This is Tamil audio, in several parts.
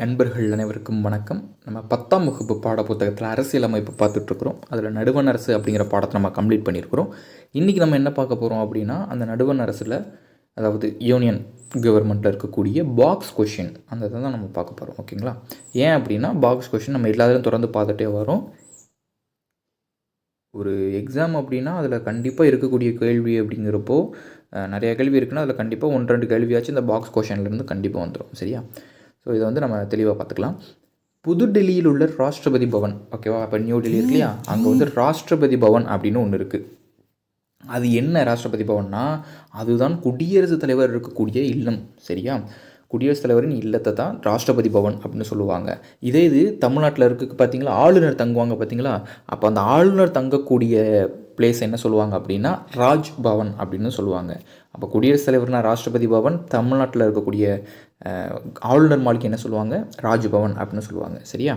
நண்பர்கள் அனைவருக்கும் வணக்கம். நம்ம பத்தாம் வகுப்பு பாட புத்தகத்தில் அரசியலமைப்பு பார்த்துட்ருக்குறோம். அதில் நடுவண் அரசு அப்படிங்கிற பாடத்தை நம்ம கம்ப்ளீட் பண்ணியிருக்கிறோம். இன்றைக்கி நம்ம என்ன பார்க்க போகிறோம் அப்படின்னா அந்த நடுவண் அரசில் அதாவது யூனியன் கவர்மெண்ட்டில் இருக்கக்கூடிய பாக்ஸ் கொஷின் அந்த இதை தான் நம்ம பார்க்க போகிறோம் ஓகேங்களா? ஏன் அப்படின்னா பாக்ஸ் கொஷின் நம்ம எல்லாத்திலும் தொடர்ந்து பார்த்துட்டே வரோம். ஒரு எக்ஸாம் அப்படின்னா அதில் கண்டிப்பாக இருக்கக்கூடிய கேள்வி அப்படிங்கிறப்போ நிறைய கேள்வி இருக்குன்னா அதில் கண்டிப்பாக ஒன்று ரெண்டு கேள்வியாச்சும் இந்த பாக்ஸ் கொஷன்லேருந்து கண்டிப்பாக வந்துடும் சரியா? ஸோ இதை வந்து நம்ம தெளிவாக பார்த்துக்கலாம். புதுடெல்லியில் உள்ள ராஷ்டிரபதி பவன் ஓகேவா அப்போ நியூ டெல்லி இருக்கு இல்லையா அங்கே வந்து ராஷ்டிரபதி பவன் அப்படின்னு ஒன்று இருக்குது அது என்ன ராஷ்டிரபதி பவன்னா அதுதான் குடியரசுத் தலைவர் இருக்கக்கூடிய இல்லம் சரியா? குடியரசுத் தலைவரின் இல்லத்தை தான் ராஷ்டிரபதி பவன் அப்படின்னு சொல்லுவாங்க. இதே இது தமிழ்நாட்டில் இருக்கு பார்த்தீங்களா ஆளுநர் தங்குவாங்க பார்த்தீங்களா அப்போ அந்த ஆளுநர் தங்கக்கூடிய பிளேஸ் என்ன சொல்லுவாங்க அப்படின்னா ராஜ் பவன் அப்படின்னு சொல்லுவாங்க. அப்போ குடியரசுத் தலைவர்னா ராஷ்டிரபதி பவன் தமிழ்நாட்டில் இருக்கக்கூடிய ஆளுநர் மாளிகை என்ன சொல்லுவாங்க? ராஜ்பவன் அப்படின்னு சொல்லுவாங்க. சரியா?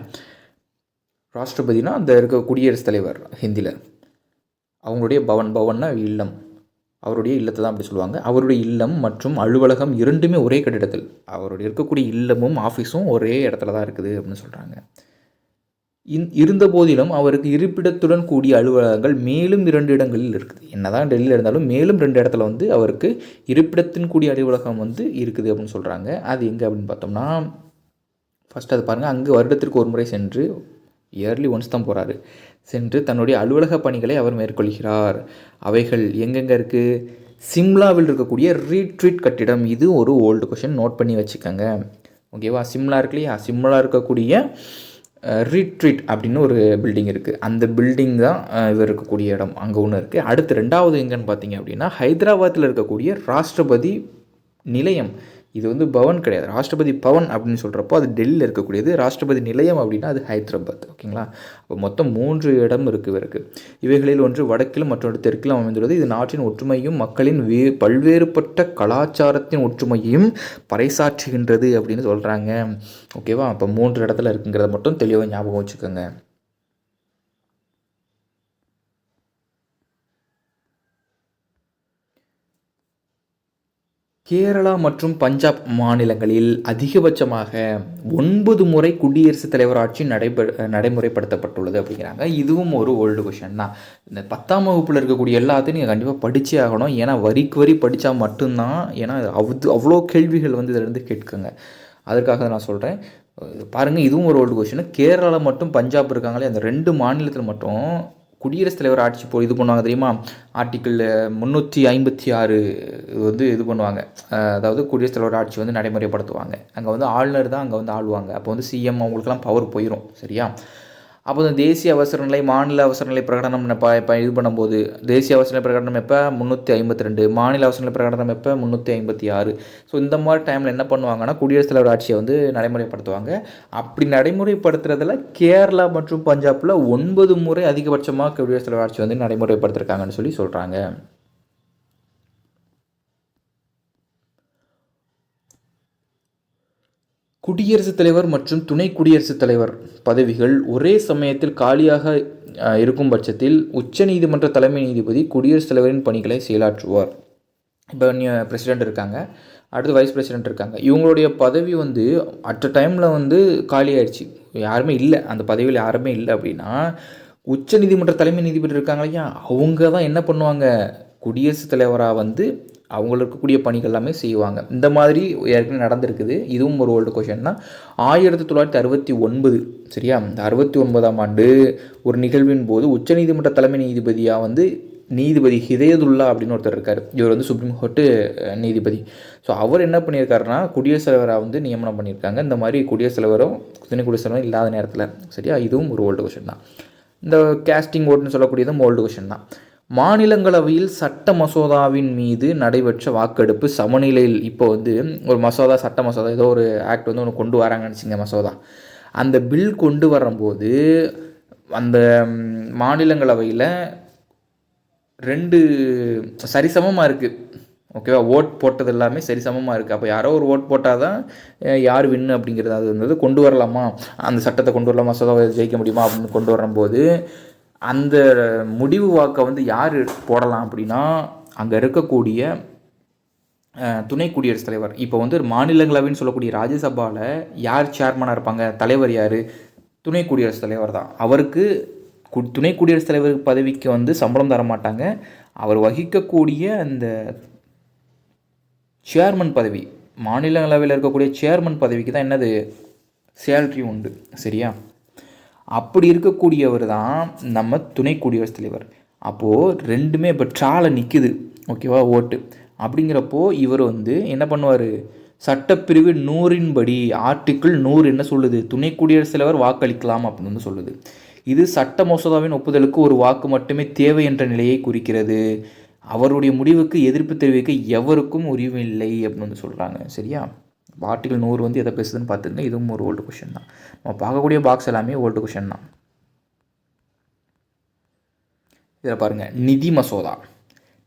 ராஷ்டிரபதினா அந்த இருக்க குடியரசுத் தலைவர் ஹிந்தியில் அவங்களுடைய பவன் பவன்னா இல்லம். அவருடைய இல்லத்தை தான் அப்படி சொல்லுவாங்க. அவருடைய இல்லம் மற்றும் அலுவலகம் இரண்டுமே ஒரே கட்டிடத்தில். அவருடைய இருக்கக்கூடிய இல்லமும் ஆஃபீஸும் ஒரே இடத்துல தான் இருக்குது அப்படின்னு சொல்கிறாங்க இருந்த போதிலும் அவருக்கு இருப்பிடத்துடன் கூடிய அலுவலகங்கள் மேலும் இரண்டு இடங்களில் இருக்குது. என்னதான் டெல்லியில் இருந்தாலும் மேலும் ரெண்டு இடத்துல வந்து அவருக்கு இருப்பிடத்தின் கூடிய அலுவலகம் வந்து இருக்குது அப்படின்னு சொல்கிறாங்க அது எங்கே அப்படின்னு பார்த்தோம்னா ஃபஸ்ட் அது பாருங்கள் அங்கு வருடத்திற்கு ஒரு முறை சென்று இயர்லி ஒன்ஸ் தான் போகிறாரு சென்று தன்னுடைய அலுவலக பணிகளை அவர் மேற்கொள்கிறார். அவைகள் எங்கெங்கே இருக்குது சிம்லாவில் இருக்கக்கூடிய ரீட்ரீட் கட்டிடம். இது ஒரு ஓல்டு கொஷின் நோட் பண்ணி வச்சுக்கோங்க. ஓகேவா? சிம்லா இருக்கு இல்லையா? சிம்லா இருக்கக்கூடிய ரீட்ரீட் அப்படின்னு ஒரு பில்டிங் இருக்குது அந்த பில்டிங் தான் இது இவர் இருக்கக்கூடிய இடம். அங்கே ஒன்று இருக்குது அடுத்து ரெண்டாவது எங்கன்னு பார்த்தீங்க அப்படின்னா ஹைதராபாத்தில் இருக்கக்கூடிய ராஷ்டிரபதி நிலையம். இது வந்து பவன் கிடையாது. ராஷ்டிரபதி பவன் அப்படின்னு சொல்கிறப்போ அது டெல்லியில் இருக்கக்கூடியது. ராஷ்டிரபதி நிலையம் அப்படின்னா அது ஹைதராபாத். ஓகேங்களா அப்போ மொத்தம் மூன்று இடம் இருக்குது இவருக்கு. இவைகளில் ஒன்று வடக்கிலும் மற்றொன்று தெற்கிலும் அமைந்துள்ளது. இது நாட்டின் ஒற்றுமையும் மக்களின் வே பல்வேறுபட்ட கலாச்சாரத்தின் ஒற்றுமையும் பறைசாற்றுகின்றது அப்படின்னு சொல்கிறாங்க ஓகேவா அப்போ மூன்று இடத்துல இருக்குங்கிறத மட்டும் தெளிவாக ஞாபகம் வச்சுக்கோங்க. கேரளா மற்றும் பஞ்சாப் மாநிலங்களில் அதிகபட்சமாக ஒன்பது முறை குடியரசுத் தலைவர் ஆட்சி நடைபெ நடைமுறைப்படுத்தப்பட்டுள்ளது அப்படிங்கிறாங்க. இதுவும் ஒரு ஓல்டு கொஷன் தான். இந்த பத்தாம் வகுப்பில் இருக்கக்கூடிய எல்லாத்தையும் நீங்கள் கண்டிப்பாக படித்தே ஆகணும். ஏன்னா வரிக்கு வரி படித்தா மட்டும்தான் ஏன்னா அவ்வளோ அவ்வளோ கேள்விகள் வந்து இதிலேருந்து கேட்குங்க. அதற்காக நான் சொல்கிறேன் பாருங்கள் இதுவும் ஒரு ஓல்டு கொஷின் கேரளா மட்டும் பஞ்சாப் இருக்காங்களே அந்த ரெண்டு மாநிலத்தில் மட்டும் குடியரசுத் தலைவர் ஆட்சி போ இது பண்ணுவாங்க தெரியுமா? ஆர்டிக்கிள் முந்நூற்றி ஐம்பத்தி ஆறு வந்து இது பண்ணுவாங்க. அதாவது குடியரசுத் தலைவர் ஆட்சி வந்து நடைமுறைப்படுத்துவாங்க. அங்கே வந்து ஆளுநர் தான் அங்கே வந்து ஆளுவாங்க. அப்போ வந்து சிஎம் அவங்களுக்குலாம் பவர் போயிடும் சரியா? அப்போ இந்த தேசிய அவசர நிலை மாநில அவசர நிலை பிரகடனம் இப்போ இது பண்ணும்போது தேசிய அவசர நிலை பிரகடனம் எப்போ? முந்நூற்றி ஐம்பத்தி ரெண்டு மாநில அவசர நிலை பிரகடனம் எப்போ? முந்நூற்றி ஐம்பத்தி ஆறு ஸோ இந்த மாதிரி டைமில் என்ன பண்ணுவாங்கன்னா குடியரசுத் தலைவர் ஆட்சியை வந்து நடைமுறைப்படுத்துவாங்க. அப்படி நடைமுறைப்படுத்துறதுல கேரளா மற்றும் பஞ்சாபில் ஒன்பது முறை அதிகபட்சமாக குடியரசுத் தலைவர் ஆட்சி வந்து நடைமுறைப்படுத்திருக்காங்கன்னு சொல்லி சொல்கிறாங்க குடியரசுத் தலைவர் மற்றும் துணை குடியரசுத் தலைவர் பதவிகள் ஒரே சமயத்தில் காலியாக இருக்கும் பட்சத்தில் உச்சநீதிமன்ற தலைமை நீதிபதி குடியரசுத் தலைவரின் பணிகளை செயலாற்றுவார். இப்போ பிரசிடெண்ட் இருக்காங்க. அடுத்து வைஸ் பிரசிடெண்ட் இருக்காங்க. இவங்களுடைய பதவி வந்து அட் அ டைமில் வந்து காலி ஆயிடுச்சு யாருமே இல்லை. அந்த பதவியில் யாருமே இல்லை அப்படின்னா உச்சநீதிமன்ற தலைமை நீதிபதி இருக்காங்க இல்லையா? அவங்க தான் என்ன பண்ணுவாங்க? குடியரசுத் தலைவராக வந்து அவங்களுக்கு இருக்கக்கூடிய பணிகள் எல்லாமே செய்வாங்க. இந்த மாதிரி ஏற்கனவே நடந்திருக்குது. இதுவும் ஒரு ஓல்டு கொஷின் தான். ஆயிரத்தி தொள்ளாயிரத்தி அறுபத்தி ஒன்பது சரியா? இந்த அறுபத்தி ஒன்பதாம் ஆண்டு ஒரு நிகழ்வின் போது உச்சநீதிமன்ற தலைமை நீதிபதியாக வந்து நீதிபதி ஹிதயதுல்லா அப்படின்னு ஒருத்தர் இருக்கார். இவர் வந்து சுப்ரீம் கோர்ட்டு நீதிபதி. ஸோ அவர் என்ன பண்ணியிருக்காருன்னா குடியரசுத் தலைவராக வந்து நியமனம் பண்ணியிருக்காங்க. இந்த மாதிரி குடியரசுத் தலைவரும் துணை குடியரசுத் தலைவரும் இல்லாத நேரத்தில் சரியா? இதுவும் ஒரு ஓல்டு கொஷின் தான். இந்த கேஸ்டிங் ஓட்டுன்னு சொல்லக்கூடியதும் ஓல்டு கொஷின் தான். மாநிலங்களவையில் சட்ட மசோதாவின் மீது நடைபெற்ற வாக்கெடுப்பு சமநிலையில் இப்போ வந்து ஒரு மசோதா சட்ட மசோதா ஏதோ ஒரு ஆக்ட் வந்து ஒன்று கொண்டு வராங்கன்னு வச்சுங்க மசோதா. அந்த பில் கொண்டு வரும்போது அந்த மாநிலங்களவையில் ரெண்டு சரிசமமாக இருக்குது ஓகேவா ஓட் போட்டது எல்லாமே சரிசமமாக இருக்குது அப்போ யாரோ ஒரு ஓட் போட்டால் தான் யார் வின்னு அப்படிங்கிறது அது வந்து கொண்டு வரலாமா? அந்த சட்டத்தை கொண்டு வரலாமா? மசோதாவை ஜெயிக்க முடியுமா? அப்படின்னு கொண்டு வரும்போது அந்த முடிவு வாக்கை வந்து யார் போடலாம் அப்படின்னா அங்கே இருக்கக்கூடிய துணை குடியரசுத் தலைவர். இப்போ வந்து மாநிலங்களவைன்னு சொல்லக்கூடிய ராஜ்யசபாவில் யார் சேர்மனாக இருப்பாங்க? தலைவர் யார்? துணை குடியரசுத் தலைவர் தான். அவருக்கு கு துணை குடியரசுத் தலைவர் பதவிக்கு வந்து சம்பளம் தர மாட்டாங்க. அவர் வகிக்கக்கூடிய அந்த சேர்மன் பதவி மாநிலங்களவையில் இருக்கக்கூடிய சேர்மன் பதவிக்கு தான் என்னது? சேல்ரி உண்டு. சரியா? அப்படி இருக்கக்கூடியவர் தான் நம்ம துணை குடியரசுத் தலைவர். அப்போது ரெண்டுமே இப்போ ட்ராலை நிற்குது ஓகேவா ஓட்டு. அப்படிங்கிறப்போ இவர் வந்து என்ன பண்ணுவார்? சட்டப்பிரிவு நூறின்படி ஆர்டிக்கிள் நூறு என்ன சொல்லுது? துணை குடியரசுத் தலைவர் வாக்களிக்கலாம் அப்படின்னு வந்து சொல்லுது. இது சட்ட மசோதாவின் ஒப்புதலுக்கு ஒரு வாக்கு மட்டுமே தேவை என்ற நிலையை குறிக்கிறது. அவருடைய முடிவுக்கு எதிர்ப்பு தெரிவிக்க எவருக்கும் உரிமை இல்லை அப்படின்னு வந்து சொல்கிறாங்க சரியா? ஆர்டிகல் நூறு வந்து எதை பேசுதுன்னு பார்த்துங்க இதுவும் ஒரு ஓல்டு கொஷின் தான். நம்ம பார்க்கக்கூடிய பாக்ஸ் எல்லாமே ஓல்டு கொஷின் தான். இதில் பாருங்கள் நிதி மசோதா.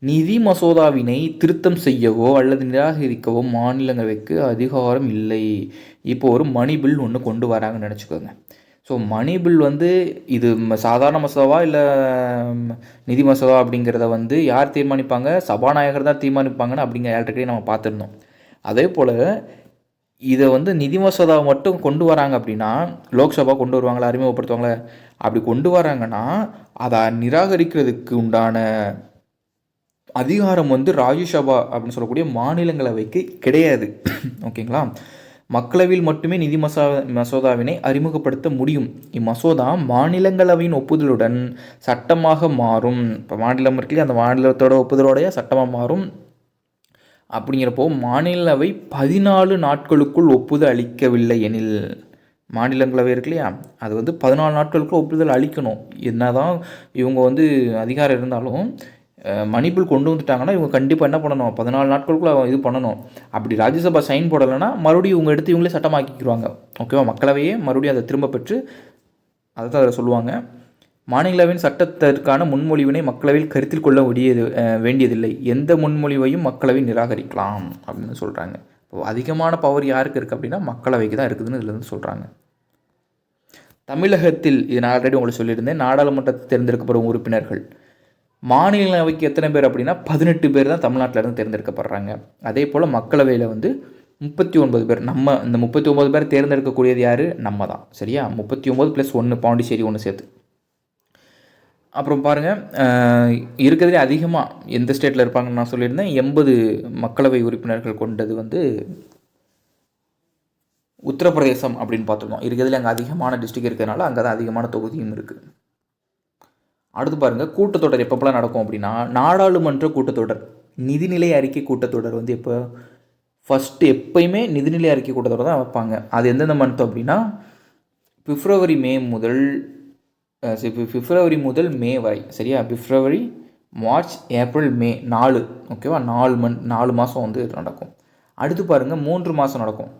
நிதி மசோதாவினை திருத்தம் செய்யவோ அல்லது நிராகரிக்கவோ மாநிலங்களவைக்கு அதிகாரம் இல்லை. இப்போ ஒரு மணி பில் ஒன்று கொண்டு வராங்கன்னு நினச்சிக்கோங்க. ஸோ மணி பில் வந்து இது சாதாரண மசோதாவா இல்லை நிதி மசோதா அப்படிங்கிறத வந்து யார் தீர்மானிப்பாங்க? சபாநாயகர் தான் தீர்மானிப்பாங்கன்னு அப்படிங்கிற ஆல்ரெடி நம்ம பார்த்துருந்தோம் அதே போல் இதை வந்து நிதி மசோதாவை மட்டும் கொண்டு வராங்க அப்படின்னா லோக்சபா கொண்டு வருவாங்களா அறிமுகப்படுத்துவாங்களே? அப்படி கொண்டு வராங்கன்னா அதை நிராகரிக்கிறதுக்கு உண்டான அதிகாரம் வந்து ராஜ்யசபா அப்படின்னு சொல்லக்கூடிய மாநிலங்களவைக்கு கிடையாது. ஓகேங்களா? மக்களவையில் மட்டுமே நிதி மசா மசோதாவினை அறிமுகப்படுத்த முடியும். இம்மசோதா மாநிலங்களவையின் ஒப்புதலுடன் சட்டமாக மாறும். இப்போ மாநிலம் இருக்குல்லையா அந்த மாநிலத்தோட ஒப்புதலோடைய சட்டமாக மாறும். அப்படிங்கிறப்போ மாநிலவை பதினாலு நாட்களுக்குள் ஒப்புதல் அளிக்கவில்லை எனில். மாநிலங்களவை இருக்கு இல்லையா? அது வந்து பதினாலு நாட்களுக்குள் ஒப்புதல் அளிக்கணும். என்ன தான் இவங்க வந்து அதிகாரம் இருந்தாலும் அஹ், கொண்டு வந்துட்டாங்கன்னா இவங்க கண்டிப்பாக என்ன பண்ணணும்? பதினாலு நாட்களுக்குள்ள இது பண்ணணும். அப்படி ராஜ்யசபா சைன் போடலைன்னா மறுபடியும் இவங்க எடுத்து இவங்களே சட்டமாக்கிக்கிடுவாங்க ஓகேவா? மக்களவையே மறுபடியும் அதை திரும்ப பெற்று அதை தான் அதில் சொல்லுவாங்க. மாநிலவின் சட்டத்திற்கான முன்மொழிவினை மக்களவையில் கருத்தில் கொள்ள உடியது வேண்டியதில்லை. எந்த முன்மொழிவையும் மக்களவை நிராகரிக்கலாம் அப்படின்னு சொல்கிறாங்க இப்போ அதிகமான பவர் யாருக்கு இருக்குது அப்படின்னா மக்களவைக்கு தான் இருக்குதுன்னு இதில் வந்து சொல்கிறாங்க தமிழகத்தில் இது நான் ஆல்ரெடி உங்களுக்கு சொல்லியிருந்தேன் நாடாளுமன்றத்தில் தேர்ந்தெடுக்கப்படும் உறுப்பினர்கள். மாநிலங்களவைக்கு எத்தனை பேர் அப்படின்னா பதினெட்டு பேர் தான் தமிழ்நாட்டில் இருந்து தேர்ந்தெடுக்கப்படுறாங்க. அதே போல் மக்களவையில் வந்து முப்பத்தி ஒன்பது பேர். நம்ம இந்த முப்பத்தி ஒன்பது பேர் தேர்ந்தெடுக்கக்கூடியது யார்? நம்ம தான். சரியா? முப்பத்தி ஒம்பது ப்ளஸ் ஒன்று பாண்டிச்சேரி ஒன்று சேர்த்து. அப்புறம் பாருங்கள் இருக்கிறதுலே அதிகமாக எந்த ஸ்டேட்டில் இருப்பாங்கன்னு நான் சொல்லியிருந்தேன். எண்பது மக்களவை உறுப்பினர்கள் கொண்டது வந்து உத்தரப்பிரதேசம் அப்படின்னு பார்த்துருக்கோம். இருக்கிறதுல அங்கே அதிகமான டிஸ்ட்ரிக்ட் இருக்கிறதுனால அங்கே தான் அதிகமான தொகுதியும் இருக்குது அடுத்து பாருங்கள் கூட்டத்தொடர் எப்பப்பெல்லாம் நடக்கும் அப்படின்னா நாடாளுமன்ற கூட்டத்தொடர் நிதிநிலை அறிக்கை கூட்டத்தொடர் வந்து எப்போ ஃபஸ்ட்டு எப்பயுமே நிதிநிலை அறிக்கை கூட்டத்தொடர் தான் வைப்பாங்க. அது எந்தெந்த மந்த் அப்படின்னா பிப்ரவரி மே முதல் பிப்ரவரி முதல் மே வரை சரியா? பிப்ரவரி மார்ச் ஏப்ரல் மே நாலு ஓகேவா? நாலு மண் நாலு மாதம் வந்து நடக்கும். அடுத்து பாருங்கள் மூன்று மாதம் நடக்கும்.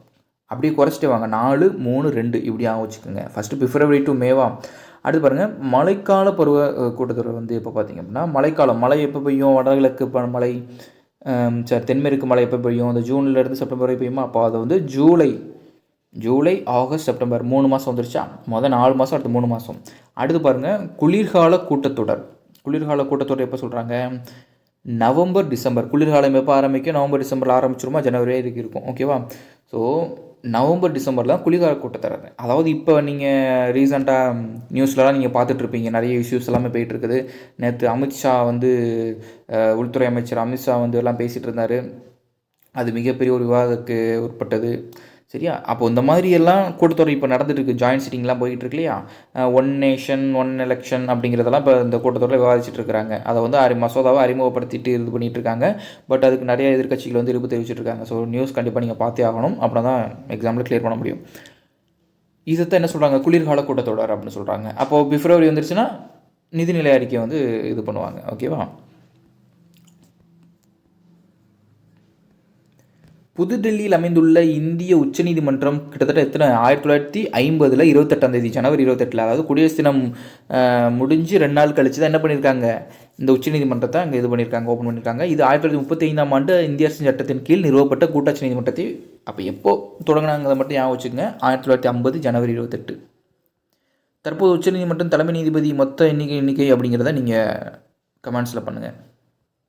அப்படியே குறைச்சிட்டு வாங்க. நாலு மூணு ரெண்டு இப்படி ஆக வச்சுக்கோங்க. ஃபஸ்ட்டு பிப்ரவரி டு மேவா அடுத்து பாருங்கள் மழைக்கால பருவ கூட்டத்தொடர் வந்து எப்போ பார்த்தீங்க அப்படின்னா மழைக்காலம். மழை எப்போ பெய்யும்? வடகிழக்கு ப- மழை சார் சரி தென்மேற்கு மழை எப்போ பெய்யும்? அந்த ஜூன்லேருந்து செப்டம்பர் வரை பெய்யுமா? அப்போ அதை வந்து ஜூலை ஜூலை ஆகஸ்ட் செப்டம்பர் மூணு மாதம் வந்துருச்சா? மொதல் நாலு மாதம் அடுத்து மூணு மாதம் அடுத்து பாருங்கள் குளிர்கால கூட்டத்தொடர். குளிர்கால கூட்டத்தொடர் எப்போ சொல்கிறாங்க நவம்பர் டிசம்பர். குளிர்காலம் எப்போ ஆரம்பிக்கும்? நவம்பர் டிசம்பரில் ஆரம்பிச்சிருமா? ஜனவரி வரைக்கும் இருக்கும். ஓகேவா ஸோ நவம்பர் டிசம்பர் தான் குளிர்கால கூட்டத்தொடர். அதாவது இப்போ நீங்கள் ரீசெண்டாக நியூஸ்லலாம் நீங்கள் பார்த்துட்ருப்பீங்க நிறைய இஷ்யூஸ் எல்லாமே போயிட்டுருக்குது. நேற்று அமித்ஷா வந்து உள்துறை அமைச்சர் அமித்ஷா வந்து எல்லாம் பேசிகிட்டு இருந்தார் அது மிகப்பெரிய ஒரு விவாதத்துக்கு உட்பட்டது. சரியா? அப்போ இந்த மாதிரி எல்லாம் கூட்டத்தொடர் இப்போ நடந்துட்டுருக்கு. ஜாயின்ட் சிட்டிங்லாம் போயிட்டு இருக்கு இல்லையா ஒன் நேஷன் ஒன் எலெக்ஷன் அப்படிங்கிறதெல்லாம் இப்போ இந்த கூட்டத்தொடரில் விவாதிச்சுட்டு இருக்காங்க அதை வந்து அறி மசோதாவை அறிமுகப்படுத்திட்டு இது பண்ணிட்டு இருக்காங்க பட் அதுக்கு நிறைய எதிர்க்கட்சிகள் வந்து இருப்பு தெரிவிச்சுட்டு இருக்காங்க ஸோ நியூஸ் கண்டிப்பாக நீங்கள் பார்த்தே ஆகணும். அப்படின்னா தான் எக்ஸாமில் கிளியர் பண்ண முடியும். இதைத்தான் என்ன சொல்கிறாங்க குளிர்கால கூட்டத்தொடர் அப்படின்னு சொல்கிறாங்க அப்போது பிப்ரவரி வந்துருச்சுன்னா நிதிநிலை அறிக்கை வந்து இது பண்ணுவாங்க. ஓகேவா புதுடெல்லியில் அமைந்துள்ள இந்திய உச்சநீதிமன்றம் கிட்டத்தட்ட எத்தனை? ஆயிரத்தி தொள்ளாயிரத்தி ஐம்பதில் இருபத்தெட்டாம் தேதி ஜனவரி இருபத்தெட்டில். அதாவது குடியரசு தினம் முடிஞ்சு ரெண்டு நாள் கழிச்சு தான் என்ன பண்ணியிருக்காங்க? இந்த உச்சநீதிமன்றத்தை அங்கே இது பண்ணியிருக்காங்க ஓப்பன் பண்ணியிருக்காங்க. இது ஆயிரத்தி தொள்ளாயிரத்தி முப்பத்தி ஐந்தாம் ஆண்டு இந்திய அரசின் சட்டத்தின் கீழ் நிறுவப்பட்ட கூட்டாட்சி நீதிமன்றத்தை அப்போ எப்போ தொடங்கினாங்கிறத மட்டும் ஞாபகம் வச்சுக்கோங்க. ஆயிரத்தி தொள்ளாயிரத்தி ஐம்பது ஜனவரி இருபத்தெட்டு. தற்போது உச்சநீதிமன்றம் தலைமை நீதிபதி மொத்த எண்ணிக்கை எண்ணிக்கை அப்படிங்கிறத நீங்கள் கமெண்ட்ஸில் பண்ணுங்கள்